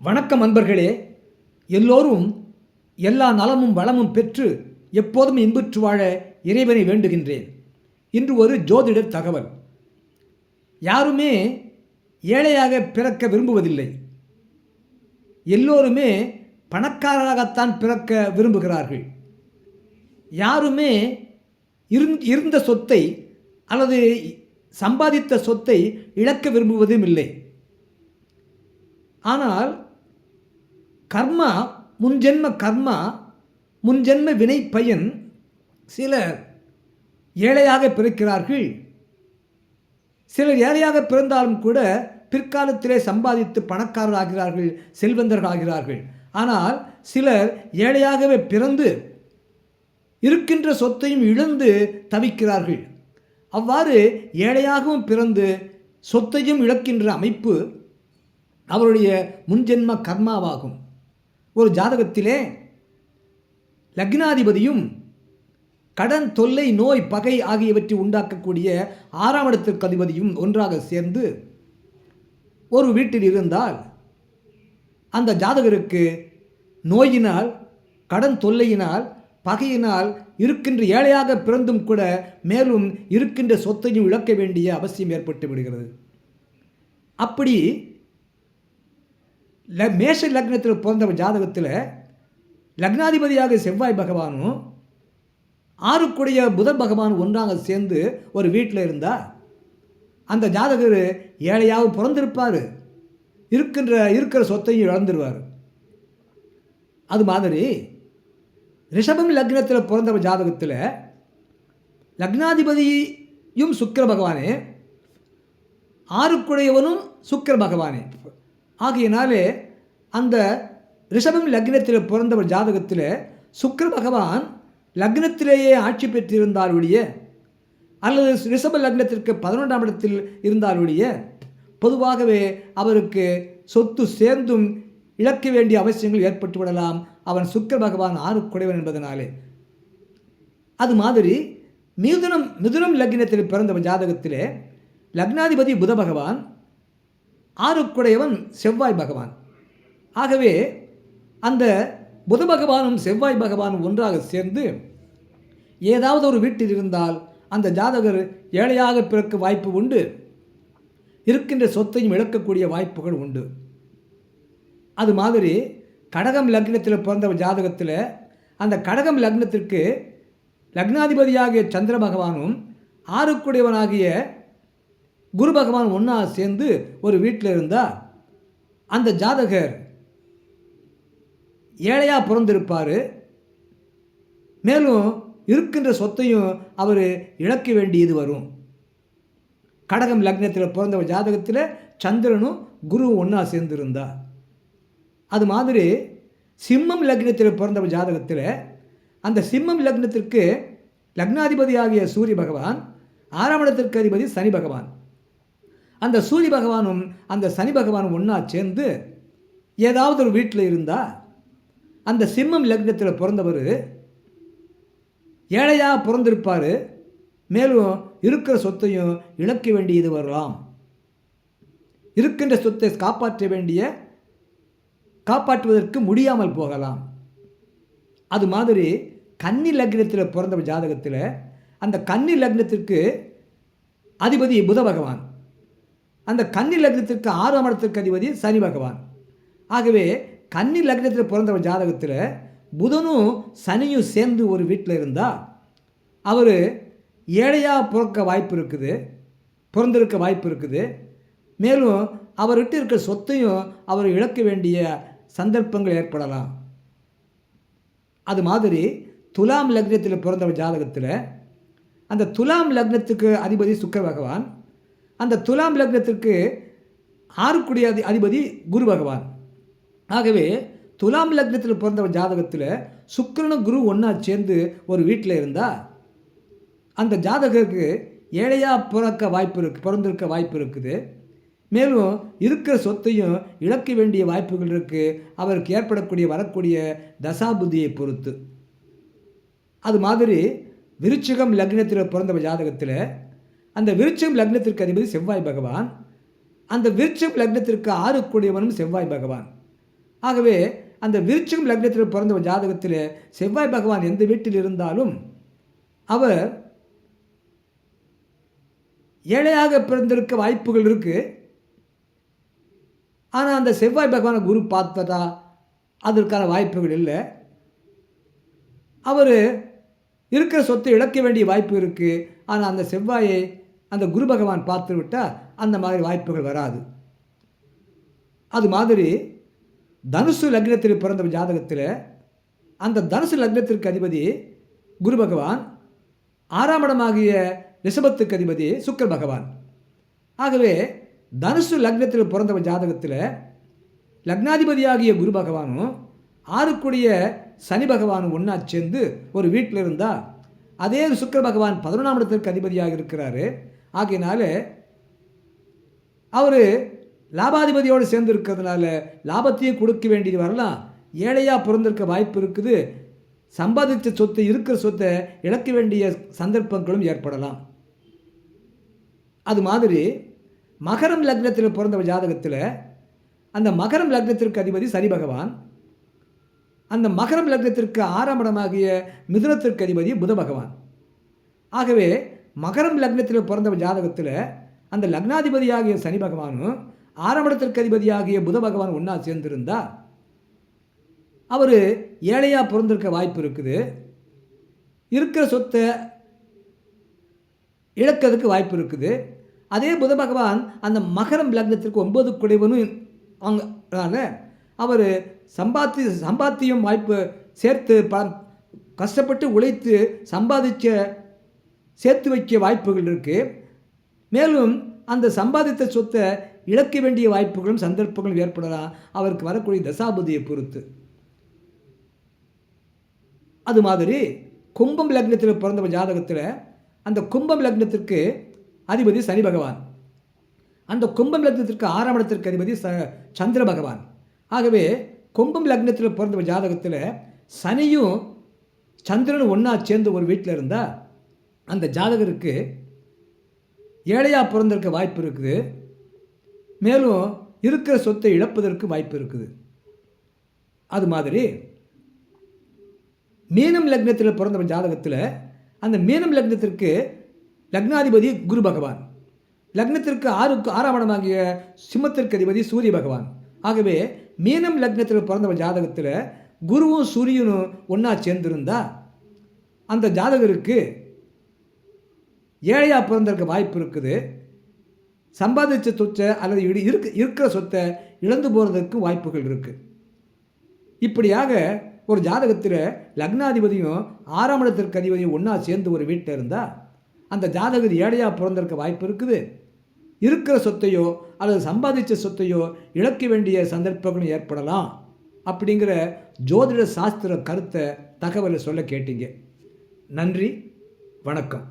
வணக்கம் அன்பர்களே. எல்லோரும் எல்லா நலமும் வளமும் பெற்று எப்போதும் இன்புற்று வாழ இறைவனை வேண்டுகின்றேன். இன்று ஒரு ஜோதிடர் தகவல். யாருமே ஏழையாக பிறக்க விரும்புவதில்லை. எல்லோருமே பணக்காரராகத்தான் பிறக்க விரும்புகிறார்கள். யாருமே இருந் இருந்த சொத்தை அல்லது சம்பாதித்த சொத்தை இழக்க விரும்புவதும் இல்லை. ஆனால் கர்மா முன்ஜென்ம கர்மா முன்ஜென்ம வினை பயன் சிலர் ஏழையாக பிறக்கிறார்கள். சிலர் ஏழையாக பிறந்தாலும் கூட பிற்காலத்திலே சம்பாதித்து பணக்காரராகிறார்கள் செல்வந்தர்கள் ஆகிறார்கள் ஆனால் சிலர் ஏழையாகவே பிறந்து இருக்கின்ற சொத்தையும் இழந்து தவிக்கிறார்கள். அவ்வாறு ஏழையாகவும் பிறந்து சொத்தையும் இழக்கின்ற அமைப்பு அவருடைய முன்ஜென்ம கர்மாவாகும். ஒரு ஜாதகத்திலே லக்னாதிபதியும் கடன் தொல்லை நோய் பகை ஆகியவற்றை உண்டாக்கக்கூடிய ஆறாம் இடத்திற்கு அதிபதியும் ஒன்றாக சேர்ந்து ஒரு வீட்டில் இருந்தால் அந்த ஜாதகருக்கு நோயினால் கடன் தொல்லையினால் பகையினால் இருக்கின்ற ஏழையாக பிறந்தும் கூட மேலும் இருக்கின்ற சொத்தையும் இழக்க வேண்டிய அவசியம் ஏற்பட்டு விடுகிறது. அப்படி ல மேஷ லக்னத்தில் பிறந்த ஜாதகத்தில் லக்னாதிபதியாக செவ்வாய் பகவானும் ஆறுக்குடைய புதன் பகவான் ஒன்றாக சேர்ந்து ஒரு வீட்டில் இருந்தால் அந்த ஜாதகர் ஏழையாக பிறந்திருப்பார். இருக்கின்ற இருக்கிற சொத்தையும் இழந்துருவார். அது மாதிரி ரிஷபம் லக்னத்தில் பிறந்த ஜாதகத்தில் லக்னாதிபதியும் சுக்கிர பகவானே ஆறுக்குடையவனும் சுக்கிர பகவானே. ஆகையினாலே அந்த ரிஷபம் லக்னத்தில் பிறந்தவர் ஜாதகத்தில் சுக்கர பகவான் லக்னத்திலேயே ஆட்சி பெற்றிருந்தாலுடைய அல்லது ரிஷப லக்னத்திற்கு பதினொன்றாம் இடத்தில் இருந்தாலுடைய பொதுவாகவே அவருக்கு சொத்து சேர்ந்தும் இழக்க வேண்டிய அவசியங்கள் ஏற்பட்டு விடலாம். அவன் சுக்கர பகவான் ஆறு குடைவன் என்பதனாலே. அது மாதிரி மிதுனம் மிதுனம் லக்னத்தில் பிறந்த ஜாதகத்திலே லக்னாதிபதி புத பகவான் ஆறுக்குடையவன் செவ்வாய் பகவான். ஆகவே அந்த புத பகவானும் செவ்வாய் பகவானும் ஒன்றாக சேர்ந்து ஏதாவது ஒரு வீட்டில் இருந்தால் அந்த ஜாதகர் ஏழையாக பிறக்க வாய்ப்பு உண்டு. இருக்கின்ற சொத்தையும் இழக்கக்கூடிய வாய்ப்புகள் உண்டு. அது மாதிரி கடகம் லக்னத்தில் பிறந்த ஜாதகத்தில் அந்த கடகம் லக்னத்திற்கு லக்னாதிபதியாகிய சந்திர பகவானும் ஆறுக்குடையவனாகிய குரு பகவான் ஒன்றா சேர்ந்து ஒரு வீட்டில் இருந்தால் அந்த ஜாதகர் ஏழையாக பிறந்திருப்பார். மேலும் இருக்கின்ற சொத்தையும் அவர் இழக்க வேண்டியது வரும். கடகம் லக்னத்தில் பிறந்த ஜாதகத்தில் சந்திரனும் குருவும் ஒன்றா சேர்ந்திருந்தா. அது மாதிரி சிம்மம் லக்னத்தில் பிறந்த ஜாதகத்தில் அந்த சிம்மம் லக்னத்திற்கு லக்னாதிபதி ஆகிய சூரிய பகவான் ஆறாம் இடத்திற்கு அதிபதி சனி பகவான். அந்த சூரிய பகவானும் அந்த சனி பகவானும் ஒன்றா சேர்ந்து ஏதாவது ஒரு வீட்டில் இருந்தால் அந்த சிம்மம் லக்னத்தில் பிறந்தவர் ஏழையாக பிறந்திருப்பார் மேலும் இருக்கிற சொத்தையும் இழக்க வேண்டியது வரலாம். இருக்கின்ற சொத்தை காப்பாற்ற வேண்டிய காப்பாற்றுவதற்கு முடியாமல் போகலாம். அது மாதிரி கன்னி லக்னத்தில் பிறந்த ஜாதகத்தில் அந்த கன்னி லக்னத்திற்கு அதிபதி புத பகவான். அந்த கன்னி லக்னத்திற்கு ஆறாம் இடத்திற்கு அதிபதி சனி பகவான். ஆகவே கன்னி லக்னத்தில் பிறந்தவர் ஜாதகத்தில் புதனும் சனியும் சேர்ந்து ஒரு வீட்டில் இருந்தால் அவர் ஏழையாக பிறக்க வாய்ப்பு இருக்குது பிறந்திருக்க வாய்ப்பு இருக்குது. மேலும் அவர்கிட்ட இருக்கிற சொத்தையும் அவர் இழக்க வேண்டிய சந்தர்ப்பங்கள் ஏற்படலாம். அது மாதிரி துலாம் லக்னத்தில் பிறந்தவர் ஜாதகத்தில் அந்த துலாம் லக்னத்துக்கு அதிபதி சுக்கர பகவான் அந்த துலாம் லக்னத்திற்கு ஆறுக்குடிய அதி அதிபதி குரு பகவான். ஆகவே துலாம் லக்னத்தில் பிறந்த ஜாதகத்தில் சுக்கரனும் குரு ஒன்றா சேர்ந்து ஒரு வீட்டில் இருந்தால் அந்த ஜாதகருக்கு ஏழையாக பிறக்க வாய்ப்பு இருக்குது பிறந்திருக்க வாய்ப்பு இருக்குது. மேலும் இருக்கிற சொத்தையும் இழக்க வேண்டிய வாய்ப்புகள் இருக்குது அவருக்கு ஏற்படக்கூடிய வரக்கூடிய தசாபுதியை பொறுத்து. அது மாதிரி விருச்சிகம் லக்னத்தில் பிறந்த ஜாதகத்தில் அந்த விருச்சம் லக்னத்திற்கு அதிபதி செவ்வாய் பகவான் அந்த விருச்சம் லக்னத்திற்கு ஆறுக்குடையவனும் செவ்வாய் பகவான். ஆகவே அந்த விருச்சிகம் லக்னத்தில் பிறந்த ஜாதகத்தில் செவ்வாய் பகவான் எந்த வீட்டில் இருந்தாலும் அவர் ஏழையாக பிறந்திருக்க வாய்ப்புகள் இருக்குது ஆனால் அந்த செவ்வாய் பகவானை குரு பார்த்ததா அதற்கான வாய்ப்புகள் இல்லை. அவர் இருக்கிற சொத்தை இழக்க வேண்டிய வாய்ப்பு இருக்குது ஆனால் அந்த செவ்வாயை அந்த குரு பகவான் பார்த்து விட்டால் அந்த மாதிரி வாய்ப்புகள் வராது. அது மாதிரி தனுசு லக்னத்தில் பிறந்த ஜாதகத்தில் அந்த தனுசு லக்னத்திற்கு அதிபதி குரு பகவான் ஆறாம் இடமாகிய ரிஷபத்துக்கு அதிபதி சுக்கர பகவான். ஆகவே தனுசு லக்னத்தில் பிறந்த ஜாதகத்தில் லக்னாதிபதியாகிய குரு பகவானும் ஆறுக்குடிய சனி பகவானும் ஒன்றா சேர்ந்து ஒரு வீட்டில் இருந்தால் அதே சுக்கர பகவான் பதினொன்றாம் இடத்திற்கு அதிபதியாக இருக்கிறாரு. ஆகையினால அவர் லாபாதிபதியோடு சேர்ந்து இருக்கிறதுனால லாபத்தையும் கொடுக்க வேண்டியது வரலாம் ஏழையாக பிறந்திருக்க வாய்ப்பு இருக்குது. சம்பாதித்த சொத்து இருக்கிற சொத்தை இழக்க வேண்டிய சந்தர்ப்பங்களும் ஏற்படலாம். அது மாதிரி மகரம் லக்னத்தில் பிறந்த ஜாதகத்தில் அந்த மகரம் லக்னத்திற்கு அதிபதி சரி பகவான் அந்த மகரம் லக்னத்திற்கு ஆறாம் இடமாகிய மிதுனத்திற்கு அதிபதி புத பகவான். ஆகவே மகரம் லக்னத்தில் பிறந்த ஜாதகத்தில் அந்த லக்னாதிபதியாகிய சனி பகவானும் ஆரம்பத்திற்கு அதிபதியாகிய புத பகவான் ஒன்றா சேர்ந்திருந்தா அவர் ஏழையாக பிறந்திருக்க வாய்ப்பு இருக்குது. இருக்கிற சொத்தை இழக்கிறதுக்கு வாய்ப்பு இருக்குது. அதே புத பகவான் அந்த மகரம் லக்னத்திற்கு ஒன்பது குடைவனும் அவங்க அவர் சம்பாத்தி சம்பாத்தியம் வாய்ப்பு சேர்த்து ப கஷ்டப்பட்டு உழைத்து சம்பாதிச்ச சேர்த்து வைக்க வாய்ப்புகள் இருக்குது மேலும் அந்த சம்பாதித்த சொத்தை இழக்க வேண்டிய வாய்ப்புகளும் சந்தர்ப்பங்களும் ஏற்படலாம். அவருக்கு வரக்கூடிய தசாபதியை பொறுத்து. அது மாதிரி கும்பம் லக்னத்தில் பிறந்த ஜாதகத்தில் அந்த கும்பம் லக்னத்திற்கு அதிபதி சனி பகவான். அந்த கும்பம் லக்னத்திற்கு ஆறாம் இடத்திற்கு அதிபதி ச சந்திர பகவான். ஆகவே கும்பம் லக்னத்தில் பிறந்த ஜாதகத்தில் சனியும் சந்திரனும் ஒன்றா சேர்ந்து ஒரு வீட்டில் இருந்தால் அந்த ஜாதகருக்கு ஏழையாக பிறந்திருக்க வாய்ப்பு இருக்குது. மேலும் இருக்கிற சொத்தை இழப்பதற்கு வாய்ப்பு இருக்குது. அது மாதிரி மீனம் லக்னத்தில் பிறந்த ஜாதகத்தில் அந்த மீனம் லக்னத்திற்கு லக்னாதிபதி குரு பகவான். லக்னத்திற்கு ஆறுக்கு ஆறாம் இடமாகிய சிம்மத்திற்கு அதிபதி சூரிய பகவான். ஆகவே மீனம் லக்னத்தில் பிறந்த ஜாதகத்தில் குருவும் சூரியனும் ஒன்றா சேர்ந்திருந்தா அந்த ஜாதகருக்கு ஏழையாக பிறந்திருக்க வாய்ப்பு இருக்குது. சம்பாதிச்ச சொத்தை அல்லது இடி இருக்க இருக்கிற சொத்தை இழந்து போகிறதுக்கு வாய்ப்புகள் இருக்குது இப்படியாக ஒரு ஜாதகத்தில் லக்னாதிபதியும் ஆறாம் இடத்திற்கு அதிபதியும் ஒன்றா சேர்ந்து ஒரு வீட்டில் இருந்தால் அந்த ஜாதகர் ஏழையாக பிறந்திருக்க வாய்ப்பு இருக்குது. இருக்கிற சொத்தையோ அல்லது சம்பாதிச்ச சொத்தையோ இழக்க வேண்டிய சந்தர்ப்பங்களும் ஏற்படலாம். அப்படிங்கிற ஜோதிட சாஸ்திர கருத்தை தகவலை சொல்ல கேட்டீங்க. நன்றி வணக்கம்.